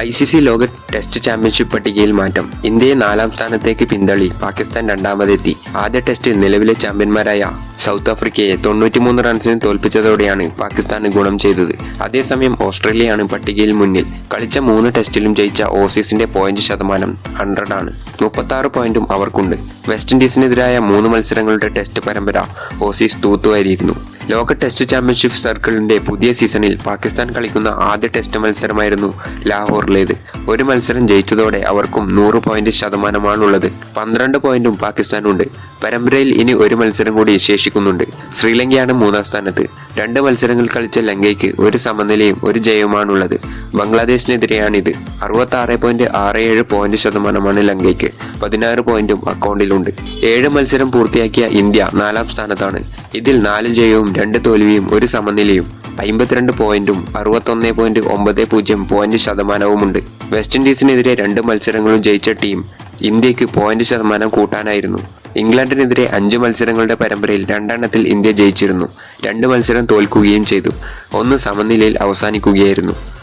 I C C ലോക test championship പട്ടികയിൽ മാറ്റം. ഇന്ത്യയെ നാലാം സ്ഥാനത്തേക്ക് പിന്തള്ളി പാകിസ്ഥാൻ രണ്ടാമതെത്തി. ആദ്യ ടെസ്റ്റിൽ നിലവിലെ ചാമ്പ്യന്മാരായ സൗത്ത് ആഫ്രിക്കയെ തൊണ്ണൂറ്റിമൂന്ന് റൺസിന് തോൽപ്പിച്ചതോടെയാണ് പാകിസ്ഥാന് ഗുണം ചെയ്തത്. അതേസമയം ഓസ്ട്രേലിയയാണ് പട്ടികയിൽ മുന്നിൽ. കളിച്ച മൂന്ന് ടെസ്റ്റിലും ജയിച്ച ഓസീസിന്റെ പോയിന്റ് ശതമാനം ഹൺഡ്രഡ് ആണ്. മുപ്പത്തി പോയിന്റും അവർക്കുണ്ട്. വെസ്റ്റ് ഇൻഡീസിനെതിരായ മൂന്ന് മത്സരങ്ങളുടെ ടെസ്റ്റ് പരമ്പര ഓസീസ് തൂത്തുവാരിയിരുന്നു. ലോക ടെസ്റ്റ് ചാമ്പ്യൻഷിപ്പ് സർക്കിളിന്റെ പുതിയ സീസണിൽ പാകിസ്ഥാൻ കളിക്കുന്ന ആദ്യ ടെസ്റ്റ് മത്സരമായിരുന്നു ലാഹോറിലേത്. ഒരു മത്സരം ജയിച്ചതോടെ അവർക്കും നൂറ് പോയിന്റ് ശതമാനമാണുള്ളത്. പന്ത്രണ്ട് പോയിന്റും പാകിസ്ഥാനുണ്ട്. പരമ്പരയിൽ ഇനി ഒരു മത്സരം കൂടി ശേഷിക്കുന്നുണ്ട്. ശ്രീലങ്കയാണ് മൂന്നാം സ്ഥാനത്ത്. രണ്ട് മത്സരങ്ങൾ കളിച്ച ലങ്കയ്ക്ക് ഒരു സമനിലയും ഒരു ജയവുമാണുള്ളത്. ബംഗ്ലാദേശിനെതിരെയാണിത്. അറുപത്തി ആറ് പോയിന്റ് ആറ് ഏഴ് പോയിന്റ് ശതമാനമാണ് ലങ്കയ്ക്ക്. പതിനാറ് പോയിന്റും അക്കൗണ്ടിലുണ്ട്. ഏഴ് മത്സരം പൂർത്തിയാക്കിയ ഇന്ത്യ നാലാം സ്ഥാനത്താണ്. ഇതിൽ നാല് ജയവും രണ്ട് തോൽവിയും ഒരു സമനിലയും അമ്പത്തിരണ്ട് പോയിന്റും അറുപത്തൊന്ന് പോയിന്റ് ഒമ്പത് പൂജ്യം പോയിന്റ് ശതമാനവുമുണ്ട്. വെസ്റ്റ് ഇൻഡീസിനെതിരെ രണ്ട് മത്സരങ്ങളും ജയിച്ച ടീം ഇന്ത്യയ്ക്ക് പോയിന്റ് ശതമാനം കൂട്ടാനായിരുന്നു. ഇംഗ്ലണ്ടിനെതിരെ അഞ്ച് മത്സരങ്ങളുടെ പരമ്പരയിൽ രണ്ടെണ്ണത്തിൽ ഇന്ത്യ ജയിച്ചിരുന്നു. രണ്ട് മത്സരം തോൽക്കുകയും ചെയ്തു. ഒന്ന് സമനിലയിൽ അവസാനിക്കുകയായിരുന്നു.